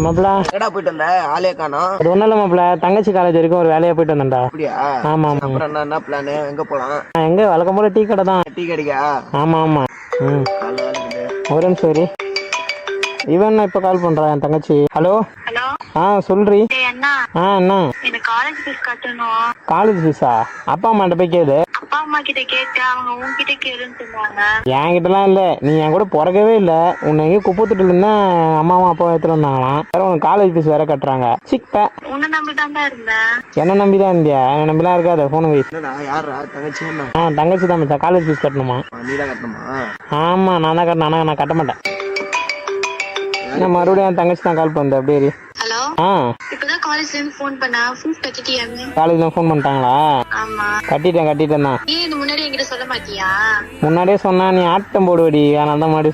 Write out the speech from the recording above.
மாப்பிள எங்கடா போயிட்டு வந்த? ஆளே காணோம். அது ஒன்றும் இல்லை மாப்பிள தங்கச்சி காலேஜ் வரைக்கும் ஒரு வேலையாக போயிட்டு வந்தேன்டா. அப்படியா? ஆமா, ஆமா. அப்புறம் என்ன என்ன பிளானு எங்க போலாம்? நான் எங்கே? வழக்கம் போல டீ கடை தான். டீ கடிக்கா? ஆமாம் ஆமாம் ம். ஒரு நிமிஷம் இரு. இவன் இப்போ கால் பண்ணுறான் என் தங்கச்சி? ஹலோ ஹலோ ஆ சொல்றி. ஆ என்ன? காலேஜ் ஃபீஸ் கட்டணும். காலேஜ் ஃபீஸா அப்பா அம்மாட்ட போய் கேளு. அம்மா கிட்ட கேட்டேன் அவங்க உன்கிட்ட கேளுன்னு சொன்னாங்க. என்கிட்டலாம் இல்லை. நீ என் கூட பிறக்கவே இல்லை. உன்னை எங்கேயும் குப்பத்துட்டு இருந்தா அம்மாவும் அப்பாவும் எடுத்துட்டு வந்தாங்களாம். வேற உனக்கு காலேஜ் ஃபீஸ் வேற கட்டுறாங்க. சிக்ப உன்னை நம்பி தான் இருந்தேன். என்ன நம்பி தான் இருந்தியா? என்ன நம்பிலாம் இருக்காத என்னடா யாரா தங்கச்சி ஆ தங்கச்சி தான் மச்சான். காலேஜ் ஃபீஸ் கட்டணுமா? நீ தான் கட்டணுமா? ஆமாம் நான் தான் கட்டணும். ஆனால் நான் கட்ட மாட்டேன். நான் மறுபடியும் என் தங்கச்சி தான் கால் பண்ணுறேன் அப்படியே. ஹலோ? ஆ. இப்பதான் காலேஜ்ல இருந்து ஃபோன் பண்ண ஃபீஸ் கட்டிட்டியாங்க காலேஜில் ஃபோன் பண்ணிட்டாங்களா? ஆமா. கட்டிட்டேன் கட்டிட்டேன் தான். முன்னாடியே சொன்னா நீ ஆட்டம் போடுவடி. அதனால தான் மாடி